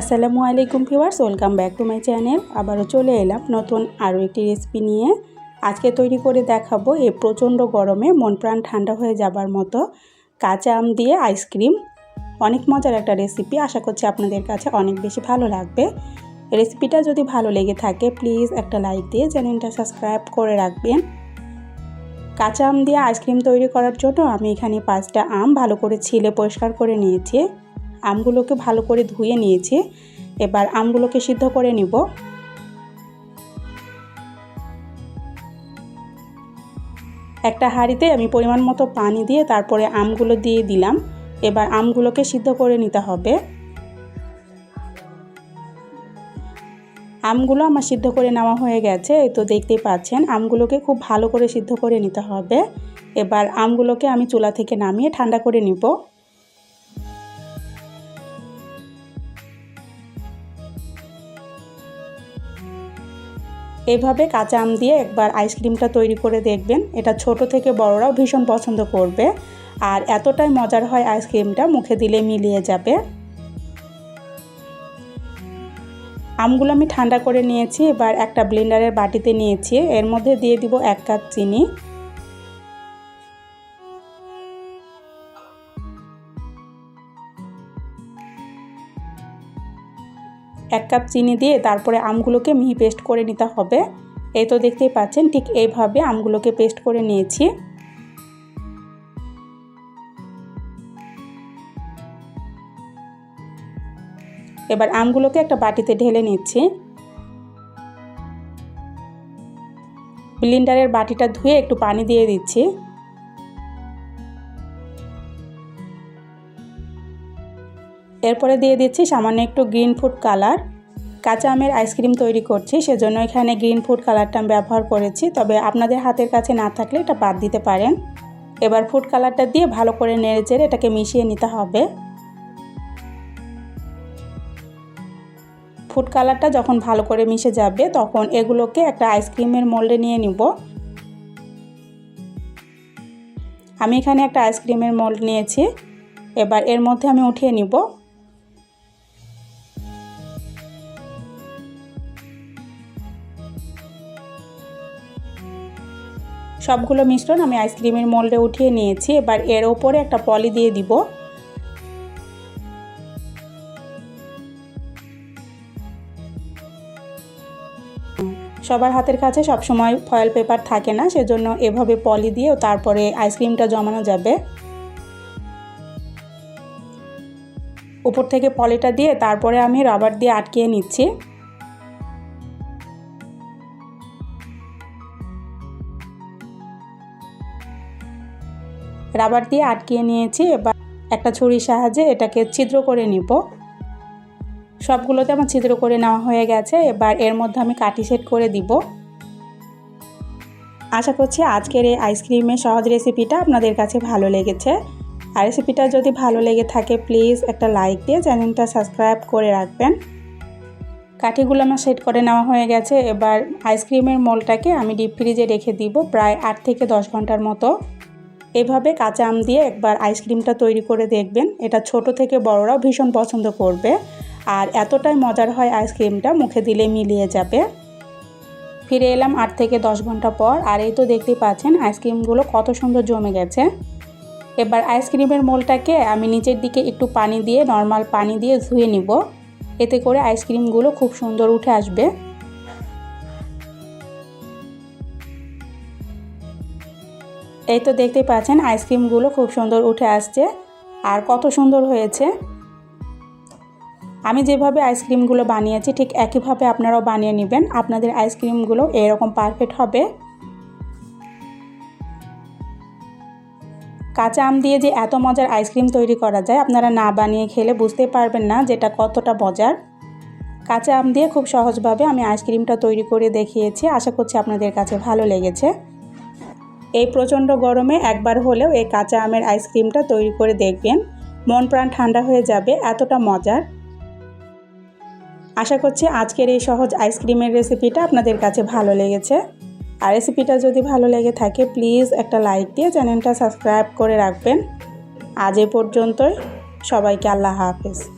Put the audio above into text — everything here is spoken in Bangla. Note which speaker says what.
Speaker 1: আসসালামু আলাইকুম viewers, welcome back to my channel. আবারও চলে এলাম নতুন আরও একটি রেসিপি নিয়ে। আজকে তৈরি করে দেখাবো এই প্রচণ্ড গরমে মন প্রাণ ঠান্ডা হয়ে যাবার মতো কাঁচা আম দিয়ে আইসক্রিম। অনেক মজার একটা রেসিপি, আশা করছি আপনাদের কাছে অনেক বেশি ভালো লাগবে। রেসিপিটা যদি ভালো লেগে থাকে, প্লিজ একটা লাইক দিয়ে চ্যানেলটা সাবস্ক্রাইব করে রাখবেন। কাঁচা আম দিয়ে আইসক্রিম তৈরি করার জন্য আমি এখানে পাঁচটা আম ভালো করে ছিলে পরিষ্কার করে নিয়েছি। আমগুলোকে ভালো করে ধুয়ে নিয়েছি। এবার আমগুলোকে সিদ্ধ করে নিব। একটা হাঁড়িতে আমি পরিমাণ মতো পানি দিয়ে তারপরে আমগুলো দিয়ে দিলাম। এবার আমগুলোকে সিদ্ধ করে নিতে হবে। আমগুলো আমার সিদ্ধ করে নেওয়া হয়ে গেছে, এই তো দেখতেই পাচ্ছেন। আমগুলোকে খুব ভালো করে সিদ্ধ করে নিতে হবে। এবার আমগুলোকে আমি চুলা থেকে নামিয়ে ঠান্ডা করে নিব। এভাবে কাঁচা আম দিয়ে একবার আইসক্রিমটা তৈরি করে দেখবেন। এটা ছোট থেকে বড়রাও ভীষণ পছন্দ করবে। আর এতটাই মজার হয় আইসক্রিমটা, মুখে দিলে মিলিয়ে যাবে। আমগুলো আমি ঠান্ডা করে নিয়েছি, এবার একটা ব্লেন্ডারের বাটিতে নিয়েছি। এর মধ্যে দিয়ে দিব এক কাপ চিনি। এক কাপ চিনি দিয়ে তারপরে আমগুলোকে মিহি পেস্ট করে নিতে হবে। এই তো দেখতেই পাচ্ছেন, ঠিক এইভাবে আমগুলোকে পেস্ট করে নিয়েছি। এবার আমগুলোকে একটা বাটিতে ঢেলে নিচ্ছি। ব্লিন্ডারের বাটিটা ধুয়ে একটু পানি দিয়ে দিচ্ছি। এরপরে দিয়ে দিচ্ছি সামান্য একটু গ্রিন ফুড কালার কাঁচা আমের আইসক্রিম তৈরি করছি, সেজন্য এখানে গ্রিন ফুড কালারটা আমি ব্যবহার করেছি। তবে আপনাদের হাতের কাছে না থাকলে এটা বাদ দিতে পারেন। এবার ফুড কালারটা দিয়ে ভালো করে নেড়ে চেড়ে এটাকে মিশিয়ে নিতে হবে। ফুড কালারটা যখন ভালো করে মিশে যাবে, তখন এগুলোকে একটা আইসক্রিমের মোল্ডে নিয়ে নিব। আমি এখানে একটা আইসক্রিমের মোল্ড নিয়েছি। এবার এর মধ্যে আমি উঠিয়ে নিব। সবগুলো মিশ্রণ আমি আইসক্রিমের মোল্ডে উঠিয়ে নিয়েছি। এবার এর ওপরে একটা পলি দিয়ে দিব। সবার হাতের কাছে সবসময় ফয়েল পেপার থাকে না, সেজন্য এভাবে পলি দিয়েও তারপরে আইসক্রিমটা জমানো যাবে। উপর থেকে পলিটা দিয়ে তারপরে আমি রাবার দিয়ে আটকিয়ে নিচ্ছি। রাবার দিয়ে আটকিয়ে নিয়েছি, এবার একটা ছুরির সাহায্যে এটাকে ছিদ্র করে নিব। সবগুলোতে আমার ছিদ্র করে নেওয়া হয়ে গেছে, এবার এর মধ্যে আমি কাটি সেট করে দিব। আশা করছি আজকের এই আইসক্রিমের সহজ রেসিপিটা আপনাদের কাছে ভালো লেগেছে। আর রেসিপিটা যদি ভালো লেগে থাকে, প্লিজ একটা লাইক দিয়ে চ্যানেলটা সাবস্ক্রাইব করে রাখবেন। কাঠিগুলো আমার সেট করে নেওয়া হয়ে গেছে, এবার আইসক্রিমের মোলটাকে আমি ডিপ ফ্রিজে রেখে দিব প্রায় আট থেকে দশ ঘণ্টার মতো। এভাবে কাঁচা আম দিয়ে একবার আইসক্রিমটা তৈরি করে দেখবেন। এটা ছোট থেকে বড়রাও ভীষণ পছন্দ করবে। আর এতটাই মজার হয় আইসক্রিমটা, মুখে দিলে মিলিয়ে যাবে। ফিরে এলাম আট থেকে দশ ঘণ্টা পর, আর এই তো দেখতেই পাচ্ছেন আইসক্রিমগুলো কত সুন্দর জমে গেছে। এবার আইসক্রিমের মোলটাকে আমি নিচের দিকে একটু পানি দিয়ে, নর্মাল পানি দিয়ে ধুয়ে নিব। এতে করে আইসক্রিমগুলো খুব সুন্দর উঠে আসবে। এই তো দেখতে পাচ্ছেন, আইসক্রিমগুলো খুব সুন্দর উঠে আসছে। আর কত সুন্দর হয়েছে। আমি যেভাবে আইসক্রিমগুলো বানিয়েছি, ঠিক একইভাবে আপনারাও বানিয়ে নেবেন। আপনাদের আইসক্রিমগুলো এরকম পারফেক্ট হবে। কাঁচা আম দিয়ে যে এত মজার আইসক্রিম তৈরি করা যায়, আপনারা না বানিয়ে খেলে বুঝতে পারবেন না যেটা কতটা মজার। কাঁচা আম দিয়ে খুব সহজভাবে আমি আইসক্রিমটা তৈরি করে দেখিয়েছি। আশা করছি আপনাদের কাছে ভালো লেগেছে। এই প্রচণ্ড গরমে একবার হলেও এই কাঁচা আমের আইসক্রিমটা তৈরি করে দেখবেন। মন প্রাণ ঠান্ডা হয়ে যাবে, এতটা মজার। আশা করছি আজকের এই সহজ আইসক্রিমের রেসিপিটা আপনাদের কাছে ভালো লেগেছে। আর রেসিপিটা যদি ভালো লেগে থাকে, প্লিজ একটা লাইক দিয়ে চ্যানেলটা সাবস্ক্রাইব করে রাখবেন। আজ এ পর্যন্তই। সবাইকে আল্লাহ হাফেজ।